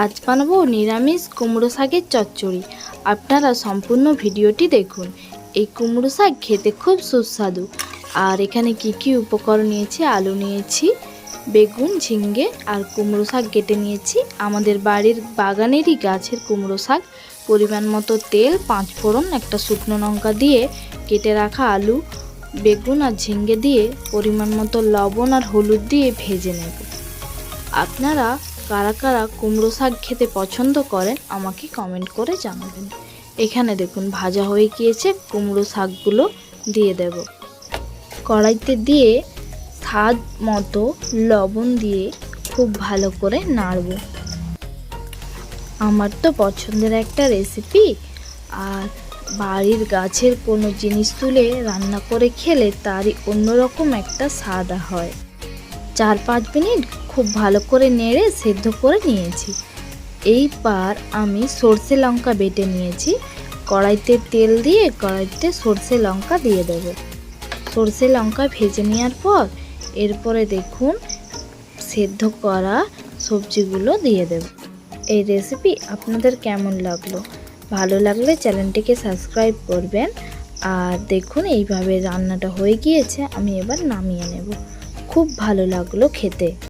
আজ বানাবো নিরামিষ কুমড়ো শাকের চচ্চড়ি। আপনারা সম্পূর্ণ ভিডিওটি দেখুন। এই কুমড়ো শাক খেতে খুব সুস্বাদু। আর এখানে কি কি উপকরণ নিয়েছি? আলু নিয়েছি, বেগুন ঝিঙ্গে আর কুমড়ো শাক কেটে নিয়েছি। আমাদের বাড়ির বাগানেরই গাছের কুমড়ো শাক। পরিমাণ মতো তেল, পাঁচ ফোড়ন, একটা শুকনো লঙ্কা দিয়ে কেটে রাখা আলু, বেগুন আর ঝিঙ্গে দিয়ে পরিমাণ মতো লবণ আর হলুদ দিয়ে ভেজে নেব। আপনারা কারা কারা কুমড়ো শাক খেতে পছন্দ করেন আমাকে কমেন্ট করে জানাবেন। এখানে দেখুন, ভাজা হয়ে গিয়েছে, কুমড়ো শাকগুলো দিয়ে দেব। কড়াইতে দিয়ে স্বাদ মতো লবণ দিয়ে খুব ভালো করে নাড়ব। আমার তো পছন্দের একটা রেসিপি আর বাড়ির গাছের কোনো জিনিস তুলে রান্না করে খেলে তারই অন্যরকম একটা স্বাদ হয়। চার পাঁচ মিনিট খুব ভালো করে নেড়ে সেদ্ধ করে নিয়েছি। এইবার আমি সর্ষে লঙ্কা বেটে নিয়েছি। কড়াইতে তেল দিয়ে কড়াইতে সর্ষে লঙ্কা দিয়ে দেব। সর্ষে লঙ্কা ভেজে নেওয়ার পর এরপরে দেখুন সেদ্ধ করা সবজিগুলো দিয়ে দেব। এই রেসিপি আপনাদের কেমন লাগল? ভালো লাগলে চ্যানেলটিকে সাবস্ক্রাইব করবেন। আর দেখুন এইভাবে রান্নাটা হয়ে গিয়েছে, আমি এবার নামিয়ে নেব। খুব ভালো লাগল খেতে।